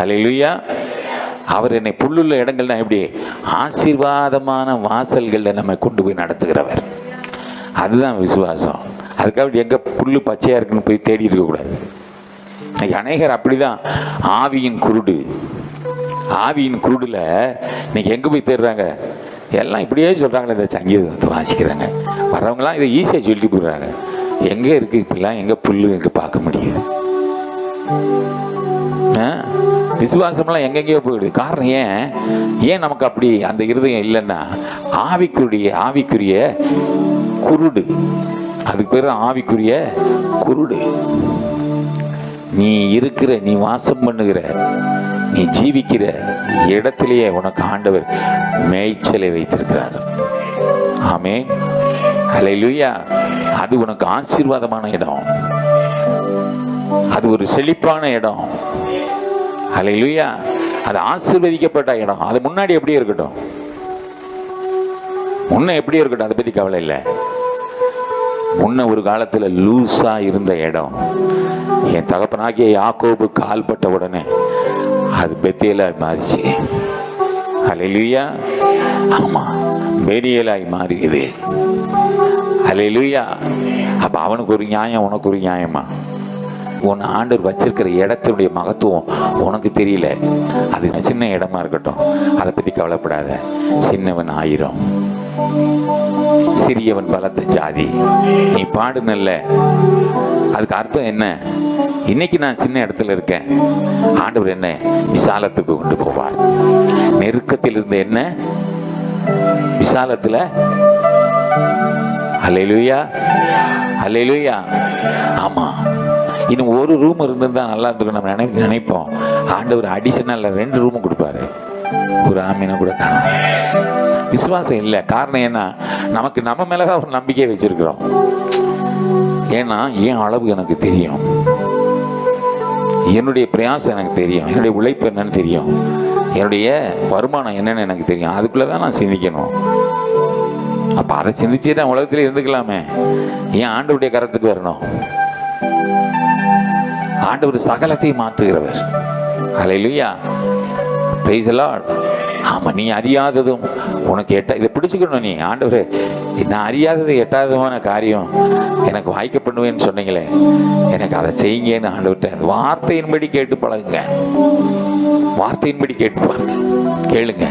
ஹalleluya. அவர் என்னை புல்லுள்ள இடங்கள்னா எப்படி? ஆசீர்வாதமான வாசல்களில் நம்ம கொண்டு போய் நடத்துகிறவர். அதுதான் விசுவாசம். அதுக்காக எங்கே புல்லு பச்சையாக இருக்குன்னு போய் தேடி இருக்கக்கூடாது அநேகர் அப்படிதான். ஆவியின் குருடு. ஆவியின் குருடில் இன்னைக்கு எங்கே போய் தேடுறாங்க? எல்லாம் இப்படியே சொல்கிறாங்களே இந்த சங்கீதத்தை வாசிக்கிறாங்க. வரவங்களாம் இதை ஈஸியாக சொல்லிட்டு போடுறாங்க எங்கே இருக்குது இப்படிலாம்? எங்கே புல்லு எங்கே பார்க்க முடியுது. விசுவாசம்லாம் எங்கெங்கேயோ போயிடுது. காரணம் ஏன்? ஏன் நமக்கு அப்படி அந்த இருதயம் இல்லைன்னா? ஆவிக்குரிய ஆவிக்குரிய குருடு. அதுக்கு பேர் ஆவிக்குரிய குருடு. நீ இருக்கிற நீ வாசம் பண்ணுகிற நீ ஜீவிக்கிற இடத்திலேயே உனக்கு ஆண்டவர் மேய்ச்சலை வைத்திருக்கிறார். ஆமே ஹalleluya. அது உனக்கு ஆசீர்வாதமான இடம். அது ஒரு செழிப்பான இடம். அலையிலுயா அது ஆசிர்வதிக்கப்பட்ட இடம். அது முன்னாடி எப்படி இருக்கட்டும்? முன்ன எப்படி இருக்கட்டும்? அதை பத்தி கவலை இல்லை. முன்ன ஒரு காலத்துல லூசா இருந்த இடம். என் தகப்பனாகிய யாக்கோபு கால்பட்ட உடனே அது பெத்தியலாய் மாறிச்சு. அலையிலுயா ஆமா பெரியலாய் மாறியது. அலையிலுயா அப்ப அவனுக்கு ஒரு நியாயம் உனக்கு ஒரு நியாயமா? உன் ஆண்டவர் வச்சிருக்கிற இடத்தினுடைய மகத்துவம் உனக்கு தெரியல. அது சின்ன இடமா இருக்கட்டும். அதை பத்தி கவலைப்படாத. சின்னவன் ஆயிரம். சிறியவன் பலத்த ஜாதி. நீ பாடுனல்ல. அதுக்கு அர்த்தம் என்ன? இன்னைக்கு நான் சின்ன இடத்துல இருக்கேன். ஆண்டவர் என்ன விசாலத்துக்கு கொண்டு போவார். நெருக்கத்தில் இருந்த என்ன? விசாலத்துல? அலையிலுயா அலையிலுயா ஆமா. இன்னும் ஒரு ரூம் இருந்திருந்தா நல்லா இருந்திருக்கும் நம்ம நினை நினைப்போம். ஆண்டவர் அடிஷனல்ல ரெண்டு ரூமும் கொடுப்பாரு. ஒரு ஆமீனை கூட காணும். விசுவாசம் இல்லை. காரணம் என்ன? நமக்கு நம்ம மேலே ஒரு நம்பிக்கை வச்சிருக்கிறோம். ஏன்னா என் அளவு எனக்கு தெரியும். என்னுடைய பிரயாசம் எனக்கு தெரியும். என்னுடைய உழைப்பு என்னன்னு தெரியும். என்னுடைய வருமானம் என்னன்னு எனக்கு தெரியும். அதுக்குள்ளே தான் நான் சிந்திக்கணும். அப்போ அதை சிந்திச்சு நான் உலகத்தில் இருந்துக்கலாமே. ஏன் ஆண்டவுடைய கரத்துக்கு வரணும்? ஆண்டவர் சகலத்தையும் மாற்றுகிறவர். அலையிலுயா praise the ஆமா நீ அறியாததும் உனக்கு எட்ட இதை பிடிச்சுக்கணும் நீ. ஆண்டவர் நான் அறியாதது எட்டாததுமான காரியம். எனக்கு வாய்க்க பண்ணுவேன்னு சொன்னீங்களே. எனக்கு அதை செய்யுங்கன்னு ஆண்டவர்கிட்ட வார்த்தையின்படி கேட்டு பழகுங்க. வார்த்தையின்படி கேட்டு பாருங்க. கேளுங்க.